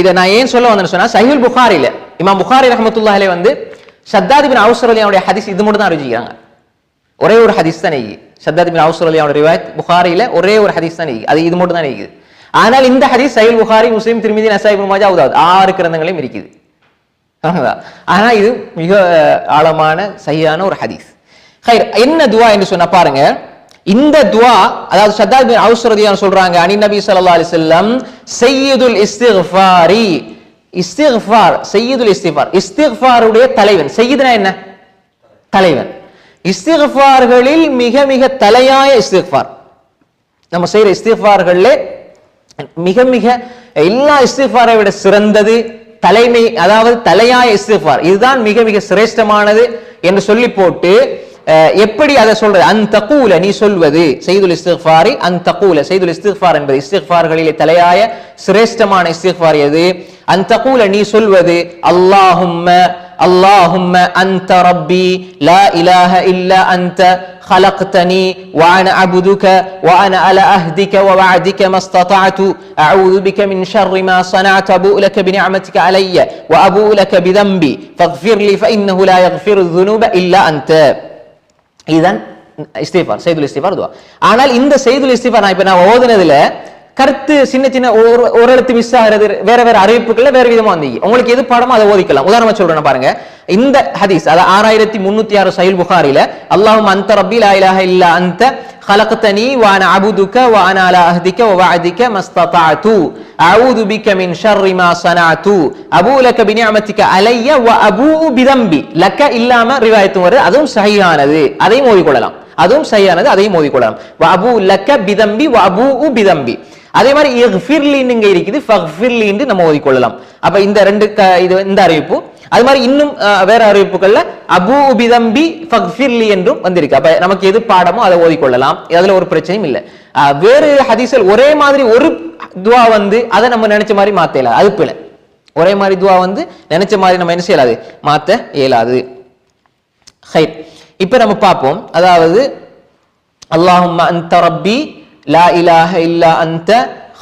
இதை நான் ஏன் சொல்ல வந்தேன்னு சொன்னா சஹில் புகாரில இமாம் புகாரி ரஹமத்துல்லாஹிலே வந்து சத்தாதிபின் அவசர் அலியாவுடைய ஹதீஸ் இது மட்டும் தான் அறிவிக்கிறாங்க ஒரே ஒரு ஹதீஸ் தான் நெய்யி சத்தாதிபின் அவசர் அலியாவுடைய ரிவாயத் புகாரில ஒரே ஒரு ஹதீஸ் தான் நெய்யி அது இது மட்டும் தான் நெய்யுது. ஆனால் இந்த ஹதீஸ் சஹில் புகாரி முஸ்லீம் திருமிதி நசாய் மாஜா உதாவது ஆறு கிரந்தங்களையும் இருக்குது ஆகுதா? ஆனா இது மிக ஆழமான சரியான ஒரு ஹதீஸ். என்ன துவா என்று சொன்னா பாருங்க. இந்த துவா அதாவது சத்தாத் பின் அவுஸ் ரதியான் சொல்றாங்க அனி நபி சல்லா அலி செல்லம் சையதுல் இஸ்திஃபாரி. இஸ்திஃபார் சையதுல் இஸ்திஃபார். இஸ்திஃபாருடைய தலைவன். செய்யுதுனா என்ன? தலைவன். இஸ்திஃபார்களில் மிக மிக தலையாய இஸ்திஃபார். நம்ம செய்யற இஸ்திஃபார்கள்ல மிக மிக எல்லா இஸ்திஃபாரை விட சிறந்தது தலைமை அதாவது தலையாய இஸ்திஃபார். இதுதான் மிக மிக சிரேஷ்டமானது என்று சொல்லி போட்டு எப்படி அதை சொல்றது அன் தகூல நீ சொல்வது செய்துல் இஸ்திஃபாரி அன் தகூல செய்துல் இஸ்திஃபார் என்பது இஸ்திஃபார்களிலே தலையாய சிரேஷ்டமான இஸ்திஃபார் எது அன் தகூல நீ சொல்வது அல்லாஹும்ம اللهم أنت ربي لا إله إلا أنت خلقتني وأنا عبدك وأنا على عهدك ووعدك ما استطعت أعوذ بك من شر ما صنعت أبوء لك بنعمتك علي وأبوء لك بذنبي فاغفر لي فإنه لا يغفر الذنوب إلا أنت இதுதான் இஸ்திஃபார் செய்துல் இஸ்திஃபார் துவா. ஆனால் இந்த செய்துல் இஸ்திஃபார் நான் இப்போ நான் ஓதுனதுல கருத்து சின்ன சின்ன ஒரு ஒரு எழுத்து மிஸ் ஆகிறது வேற வேற அறிவிப்புகள்ல வேற விதமா வந்தீங்க உங்களுக்கு எது பாடமோ அதை ஓதிக்கலாம் உதாரணமா சொல்றேன் பாருங்க இந்த ஹதீஸ் அதாவது ஆறாயிரத்தி முன்னூத்தி ஆறு சைல் புகாரில அல்லாஹும் அந்த ரப்பி லா இலாஹ இல்லா அந்த خلقتني وانا عبدك وانا على عهدك ووعدك ما استطعت اعوذ بك من شر ما صنعت ابو لك بنعمتك علي وابوء بذنبي لك இல்லாம ரிவாயத்தும் வருது அதுவும் சஹீஹானது அதையும் ஓதிக்கொள்ளலாம் அதுவும் சரியானது அதையும் ஓதிக்கொள்ளலாம் வபு லக்க பிதம்பி வஅபு பிதம்பி. அதே மாதிரி இஃபிர்லின்னு இருக்குது ஃபஃபிர்லின்னு நம்ம ஓதிக்கொள்ளலாம் அப்ப இந்த ரெண்டு க- இது இந்த அறிவிப்பு. அது மாதிரி இன்னும் வேற அறிவிப்புகள்ல அபு பிதம்பி ஃபக்ஃபிர்லி என்றும் வந்திருக்கு. அப்ப நமக்கு எது பாடமோ அதை ஓதிக்கொள்ளலாம் அதுல ஒரு பிரச்சனையும் இல்லை. வேறு ஹதீசல் ஒரே மாதிரி ஒரு துவா வந்து அதை நம்ம நினைச்ச மாதிரி மாத்தல அது பிழை. ஒரே மாதிரி துவா வந்து நினைச்ச மாதிரி நம்ம என்ன செய்யலாது? மாத்த இயலாது. ஹைட் இப்போ நம்ம பார்ப்போம் அதாவது اللهم أنت ربي لا إله إلا أنت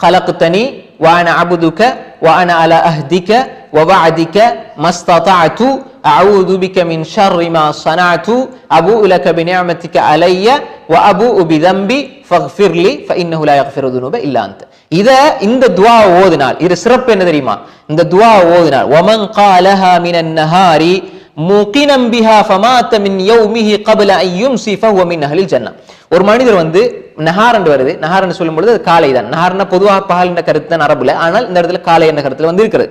خلقتني وأنا عبدك وأنا على أهدك ووعدك ما استطعت أعوذ بك من شر ما صنعت أبوء لك بنعمتك علي وأبوء بذنبي فاغفر لي فإنه لا يغفر الذنوب إلا أنت إذا இந்த துவா ஓதினால் இது சிறப்பு என்ன தெரியுமா இந்த துவா ஓதினால் ومن قالها من النهار முகினம் பிஹா ஃபமாத்த மின் யௌமிஹி கபல அன் யும்சி ஃபஹுவ மின் அஹ்லில் ஜன்னah ஒரு மனிதர் வந்து நஹாரண்டு வருது. நஹார் சொல்லும்பொழுது சொல்லும் பொழுது அது காலை தான். நஹார்னா பொதுவாக பகல் என்ற கருத்து தான் அரபுல. ஆனால் இந்த இடத்துல காலை என்ற கருத்துல வந்து இருக்கிறது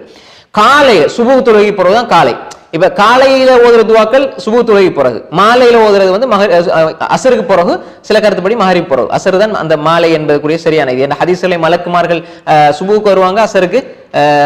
காலை சுபு தொழுகை போறது தான் காலை. இப்ப காலையில ஓதுற துவாக்கள் சுபு தொழுகை பிறகு மாலையில ஓதுறது வந்து மக அசருக்கு பிறகு சில கருத்துப்படி மகரிப் பிறகு அசர் தான் அந்த மாலை என்பதுக்குரிய சரியான இது. என்ன ஹதீஸ்களை மலக்குமார்கள் அஹ், சுபுவுக்கு வருவாங்க அசருக்கு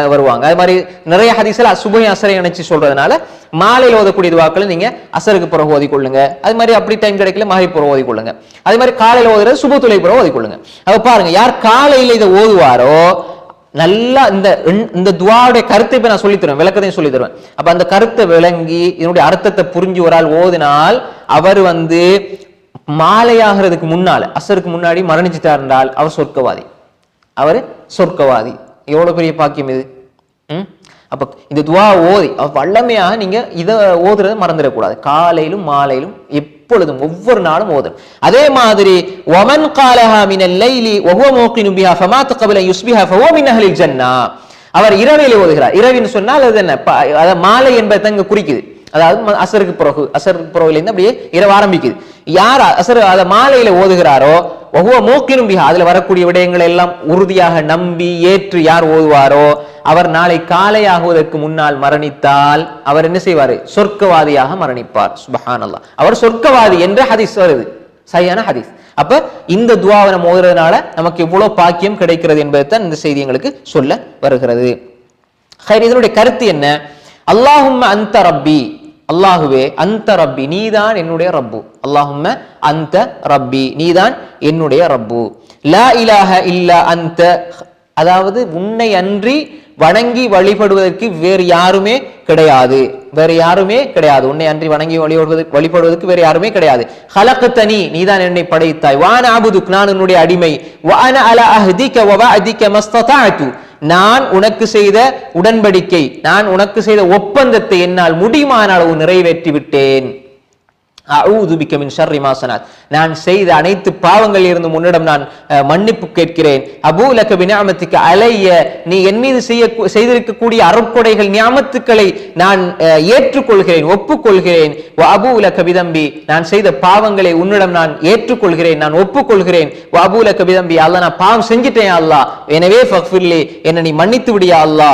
வருவாங்க. அது மாதிரி நிறைய ஹதீஸில் சுபை அசரை இணைச்சு சொல்றதுனால மாலையில் ஓதக்கூடிய துவாக்களை நீங்க அசருக்கு பிறகு ஓதிக்கொள்ளுங்க. அது மாதிரி அப்படி டைம் கிடைக்கல மகரிப் பிறகு ஓதிக்கொள்ளுங்க. அது மாதிரி காலையில் ஓதுறது சுப துளை பிறகு ஓதிக்கொள்ளுங்க. அப்ப பாருங்க யார் காலையில் இதை ஓதுவாரோ நல்லா இந்த இந்த- துவாவுடைய கருத்தை இப்போ நான் சொல்லி தருவேன் விளக்கத்தையும் சொல்லி தருவேன் அப்ப அந்த கருத்தை விளங்கி இதனுடைய அர்த்தத்தை புரிஞ்சு ஒரு ஆள் ஓதினால் அவர் வந்து மாலையாகிறதுக்கு முன்னால் அசருக்கு முன்னாடி மரணிச்சிட்டார் என்றால் அவர் சொர்க்கவாதி. அவர் சொர்க்கவாதி. எவ்வளவு பெரிய பாக்கியம் இது? ம்? அப்போ இந்த துவா ஓதி அப்ப வல்லமையாக நீங்க இதை ஓதுறதை மறந்துடக்கூடாது. காலையிலும் மாலையிலும் எப்பொழுதும் ஒவ்வொரு நாளும் ஓதணும். அதே மாதிரி ஒமன் காலஹா மினல் லைலி ஒஹுவ மோக்கினு பிஹா ஃபமாத்து கபில யுஸ்பிஹா ஃபவோ மின் அஹ்லில் ஜன்னா. அவர் இரவிலே ஓதுகிறார். இரவின்னு சொன்னால் அது என்ன? அதை மாலை என்பதை தான் இங்க குறிக்குது. அதாவது அசருக்கு பிறகு அசருக்கு பிறகுலேருந்து அப்படியே இரவு ஆரம்பிக்குது. யார் அசர் அதை மாலையில ஓதுகிறாரோ ஒவ்வொரு மூக்கினும் பிஹா அதுல வரக்கூடிய விடயங்களை எல்லாம் உறுதியாக நம்பி ஏற்று யார் ஓதுவாரோ அவர் நாளை காலையாகுவதற்கு முன்னால் மரணித்தால் அவர் என்ன செய்வாரு? சொர்க்கவாதியாக மரணிப்பார். சுபஹானல்லாஹ். அவர் சொர்க்கவாதி என்ற ஹதீஸ் வருது. சரியான ஹதீஸ். அப்ப இந்த துவாவை நம்ம ஓதுறதுனால நமக்கு எவ்வளவு பாக்கியம் கிடைக்கிறது என்பதை தான் இந்த செய்தி எங்களுக்கு சொல்ல வருகிறது. இதனுடைய கருத்து என்ன? அல்லாஹும் அந்த ரப்பி. அல்லாஹுவே அந்த ரப்பி. நீதான் என்னுடைய ரப்பு. அல்லாஹும்ம அந்த ரப்பி. நீதான் என்னுடைய ரப்பு. லா இலாஹ இல்லா அந்த அதாவது உன்னை அன்றி வணங்கி வழிபடுவதற்கு வேறு யாருமே கிடையாது. வேறு யாருமே கிடையாது. உன்னை அன்றி வணங்கி வழிபடுவதற்கு வழிபடுவதற்கு வேறு யாருமே கிடையாது. ஹலக்கு தனி நீதான் என்னை படைத்தாய். வான ஆபுதுக் நான் என்னுடைய அடிமை. வான அல அதிக வவஅதிக தூ நான் உனக்கு செய்த உடன்படிக்கை நான் உனக்கு செய்த ஒப்பந்தத்தை என்னால் முடியுமான அளவு நிறைவேற்றி விட்டேன் நான் செய்த அனைத்து பாவங்கள் இருந்து உன்னிடம் நான் மன்னிப்பு கேட்கிறேன். அபூலக பினாமத்துக்கு அலைய நீ என் மீது செய்ய செய்திருக்கக்கூடிய அருட்கொடைகள் ஞாபத்துக்களை நான் ஏற்றுக்கொள்கிறேன் ஒப்புக்கொள்கிறேன். அபூல விதம்பி நான் செய்த பாவங்களை உன்னிடம் நான் ஏற்றுக்கொள்கிறேன் நான் ஒப்புக்கொள்கிறேன். அபூல விதம்பி அல்ல நான் பாவம் செஞ்சிட்டேன் அல்லா எனவே ஃபக்ஃபிர்லி என்னை நீ மன்னித்து விடியா அல்லா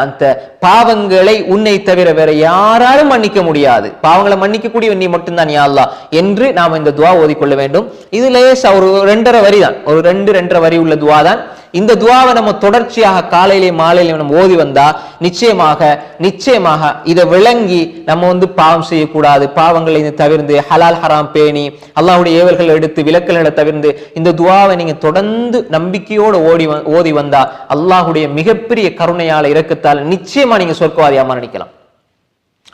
அந்த பாவங்களை உன்னை தவிர வேற யாராலும் மன்னிக்க முடியாது. பாவங்களை மன்னிக்கக்கூடிய நீ மட்டும்தான் யா அல்லா என்று நாம் இந்த துவா ஓதிக்கொள்ள வேண்டும். இது லேசா ஒரு ரெண்டரை வரி தான் ஒரு ரெண்டு ரெண்டரை வரி உள்ள துவா தான் இந்த துவாவை நம்ம தொடர்ச்சியாக காலையிலே மாலையிலே நம்ம ஓதி வந்தா நிச்சயமாக நிச்சயமாக இதை விளங்கி நம்ம வந்து பாவம் செய்யக்கூடாது. பாவங்களை தவிர்ந்து ஹலால் ஹராம் பேணி அல்லாஹுடைய ஏவல்களை எடுத்து விலக்கல்களை தவிர்ந்து இந்த துவாவை நீங்க தொடர்ந்து நம்பிக்கையோடு ஓடி ஓதி வந்தா அல்லாஹுடைய மிகப்பெரிய கருணையால இறக்கத்தால் நிச்சயமா நீங்க சொர்க்கவாதியா மரணிக்கலாம்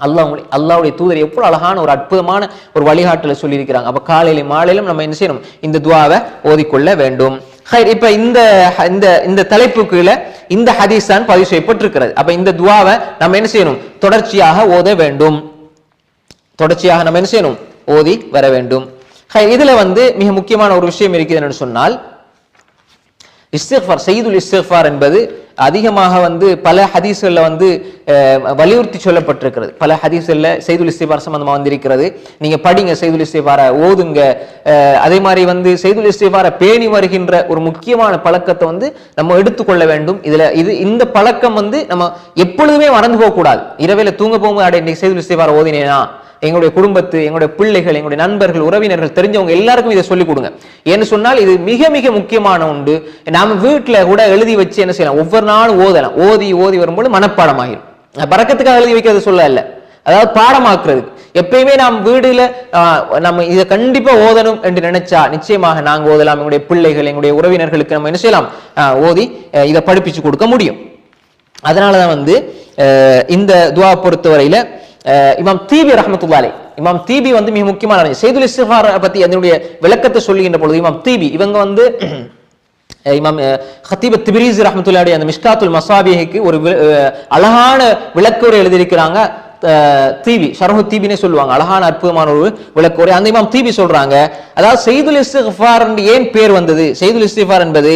அல்லாஹ் அல்லாவுடைய தூதர் எவ்வளோ அழகான ஒரு அற்புதமான ஒரு வழிகாட்டில் சொல்லியிருக்கிறாங்க. அப்போ காலையிலும் மாலையிலும் நம்ம என்ன செய்யணும்? இந்த துவாவை ஓதிக்கொள்ள வேண்டும். ஹைர் இப்போ இந்த இந்த இந்த தலைப்பு கீழே இந்த ஹதீஸ் தான் பதிவு செய்யப்பட்டிருக்கிறது. அப்ப இந்த துவாவை நம்ம என்ன செய்யணும்? தொடர்ச்சியாக ஓத வேண்டும். தொடர்ச்சியாக நம்ம என்ன செய்யணும்? ஓதி வர வேண்டும். இதுல வந்து மிக முக்கியமான ஒரு விஷயம் இருக்குது சொன்னால் இஸ்திஃபார் செய்துல் இஸ்திஃபார் என்பது அதிகமாக வந்து பல ஹதீஸ்களில் வந்து வலியுறுத்தி சொல்லப்பட்டிருக்கிறது. பல ஹதீஸ்களில் செய்துல் இஸ்திஃபார் சம்பந்தமாக வந்திருக்கிறது. நீங்கள் படிங்க செய்துல் இஸ்திஃபாரை ஓதுங்க. அதே மாதிரி வந்து செய்துல் இஸ்திஃபாரை பேணி வருகின்ற ஒரு முக்கியமான பழக்கத்தை வந்து நம்ம எடுத்துக்கொள்ள வேண்டும். இதில் இது இந்த பழக்கம் வந்து நம்ம எப்பொழுதுமே மறந்து போகக்கூடாது. இரவில் தூங்க போகும்போது அடைய இன்னைக்கு செய்துல் இஸ்திஃபாரை ஓதினேனா? எங்களுடைய குடும்பத்து எங்களுடைய பிள்ளைகள் எங்களுடைய நண்பர்கள் உறவினர்கள் தெரிஞ்சவங்க எல்லாருக்கும் இதை சொல்லிக் கொடுங்க. ஏன்னு சொன்னால் இது மிக மிக முக்கியமான உண்டு. நாம வீட்டுல கூட எழுதி வச்சு என்ன செய்யலாம்? ஒவ்வொரு நாளும் ஓதலாம். ஓதி ஓதி வரும்போது மனப்பாடம் ஆகிடும் பறக்கத்துக்காக எழுதி வைக்கிறது சொல்ல இல்ல அதாவது பாடமாக்குறதுக்கு. எப்பயுமே நாம் வீடுல ஆஹ், நம்ம இதை கண்டிப்பா ஓதணும் என்று நினைச்சா நிச்சயமாக நாங்க ஓதலாம். எங்களுடைய பிள்ளைகள் எங்களுடைய உறவினர்களுக்கு நம்ம என்ன செய்யலாம்? ஆஹ், ஓதி அஹ், இதை படிப்பிச்சு கொடுக்க முடியும். அதனாலதான் வந்து இந்த துவா பொறுத்தவரையில இமாம் தீபி ரஹமத்துல்லாலே இமாம் தீபி வந்து மிக முக்கியமான செய்துல் இஸ்திஃபார் பத்தி அதனுடைய விளக்கத்தை சொல்லுகின்ற பொழுது இமாம் தீபி இவங்க வந்து இமாம் ஹத்தீப ஹத்தீப் திபிரிஸ் ரஹமத்துல்லாடி அந்த மிஷ்காத்துல் மசாபிஹிக்கு ஒரு அழகான விளக்குரை எழுதியிருக்கிறாங்க. தீவி தீபி ஷரஹு தீபினே சொல்லுவாங்க. அழகான அற்புதமான ஒரு விளக்கோரை அந்த இமாம் தீபி சொல்றாங்க. அதாவது செய்துல் இஸ்திஃபார் என்று ஏன் பேர் வந்தது? செய்துல் இஸ்திஃபார் என்பது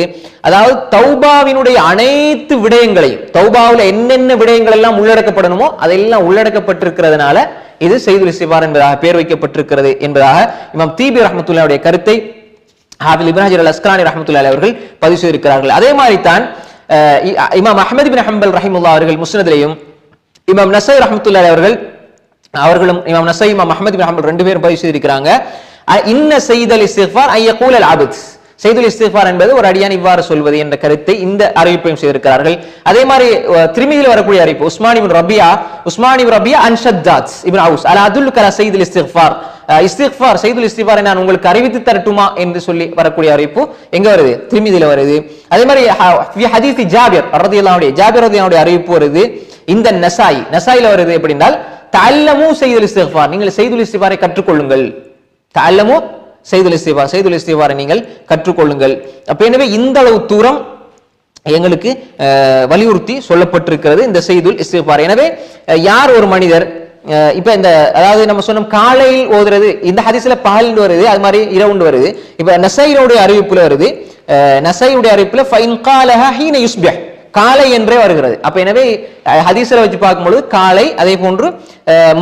அதாவது தௌபாவினுடைய அனைத்து விடயங்களையும் தௌபாவில் என்னென்ன விடயங்கள் எல்லாம் உள்ளடக்கப்படணுமோ அதெல்லாம் உள்ளடக்கப்பட்டிருக்கிறதுனால இது செய்துல் இஸ்திஃபார் என்பதாக பேர் வைக்கப்பட்டிருக்கிறது என்பதாக இமாம் தீபி ரஹமத்துல்லாவுடைய கருத்தை ஹாபில் இப்ராஹிம் அல் அஸ்கரானி ரஹமத்துல்லா அவர்கள் பதிவு செய்திருக்கிறார்கள். அதே மாதிரி தான் இமாம் அஹமது பின் ஹம்பல் ரஹிமுல்லா அவர்கள் முஸ்னதிலையும் இமாம் நசை ரஹமத்துல்லா அவர்கள் அவர்களும் இமாம் நசை இமாம் அஹ்மது பின் ரெண்டு பேரும் பதிவு செய்திருக்கிறாங்க. அஹ், இன்ன செய்தல் இஸ்திஃபார் ஐய கூலல் ஆபத் செய்துல் இஸ்திஃபார் என்பது ஒரு அடியான் இவ்வாறு சொல்வது என்ற கருத்தை இந்த அறிவிப்பையும் செய்திருக்கிறார்கள். அதே மாதிரி அஹ், திருமிதியில் வரக்கூடிய அறிவிப்பு உஸ்மானி ரபியா உஸ்மானி ரபியா அன்ஷத் இபின் ஹவுஸ் அவுஸ். அல அதுல் கலா செய்துல் இஸ்திஃபார். இஸ்திஃபார் செய்துல் இஸ்திஃபாரை நான் உங்களுக்கு அறிவித்து தரட்டுமா? என்று சொல்லி வரக்கூடிய அறிவிப்பு எங்க வருது? திருமிதியில வருது. அதே மாதிரி ஹ- ஃபி ஜாபியர் ஜாபிர் ரதியல்லாஹுடைய அறிவிப்பு வருது. இந்த நசாய் நசாயில வருது எப்படின்னா தல்லமு செய்துல் இஸ்திஃபார். நீங்கள் செய்துல் இஸ்திஃபாரை கற்றுக்கொள்ளுங்கள். தல்லமு செய்துல் இஸ்திஃபார் செய்துல் இஸ்திஃபாரை நீங்கள் கற்றுக்கொள்ளுங்கள். அப்ப எனவே இந்த அளவு தூரம் எங்களுக்கு வலியுறுத்தி சொல்லப்பட்டிருக்கிறது இந்த செய்துல் இஸ்திஃபார். எனவே யார் ஒரு மனிதர் இப்ப இந்த அதாவது நம்ம சொன்னோம் காலையில் ஓதுறது இந்த ஹதிசில பகல் வருது அது மாதிரி இரவுண்டு வருது. இப்ப நசையினுடைய அறிவிப்புல வருது அஹ், நசையுடைய அறிவிப்புல ஃபைன் காலஹ ஹீன யுஸ்பியா காலை என்றே வருகிறது. அப்ப எனவே அஹ், ஹதீஸ்ல வச்சு பார்க்கும்பொழுது காலை அதே போன்று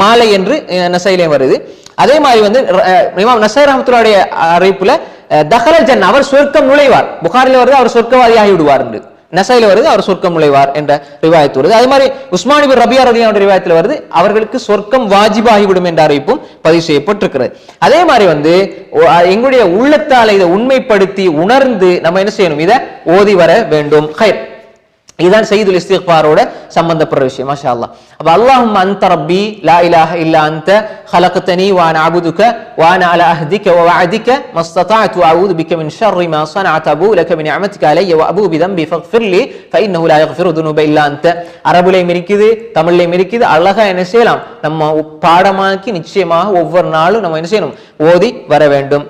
மாலை என்று நசையிலே வருது. அதே மாதிரி வந்து அஹ், இமாம் நசை ரஹமத்துல்லாவுடைய அறிவிப்புல அஹ், ஜன் அவர் சொர்க்கம் நுழைவார். புகாரில் வருது அவர் சொர்க்கவாதியாகி விடுவார் என்று நசையில வருது அவர் சொர்க்கம் நுழைவார் என்ற ரிவாயத்து வருது. அதே மாதிரி உஸ்மானிபு ரபியா ரலியான ரிவாயத்தில் வருது அவர்களுக்கு சொர்க்கம் வாஜிபாகிவிடும் என்ற அறிவிப்பும் பதிவு செய்யப்பட்டிருக்கிறது. அதே மாதிரி வந்து எங்களுடைய உள்ளத்தால் இதை உண்மைப்படுத்தி உணர்ந்து நம்ம என்ன செய்யணும்? இதை ஓதி வர வேண்டும். ஹைர். இதுதான் செய்துல் இஸ்திக்பாரோட சம்பந்தப்படுற விஷயம் மாஷா அல்லா அப்போ அல்லாஹும் அந்த ரப்பி லா இலாஹ இல்லா அந்த ஹலக்தனி வான அபுதுக வான அல அஹ்திக்க வஅதிக்க மஸ்ததாஅத்து அஊது பிக்க மின் ஷர்ரி மா ஸனஅத அபு லக மின் நிஅமத்திக அலைய வஅபு பிதம்பி ஃபக்ஃபிர்லி ஃபஇன்னஹு லா யக்ஃபிரு துனூப இல்லா அந்த அரபுலையும் இருக்குது தமிழ்லையும் இருக்குது அழகா என்ன செய்யலாம் நம்ம பாடமாக்கி நிச்சயமாக ஒவ்வொரு நாளும் நம்ம என்ன செய்யணும் ஓதி வர வேண்டும்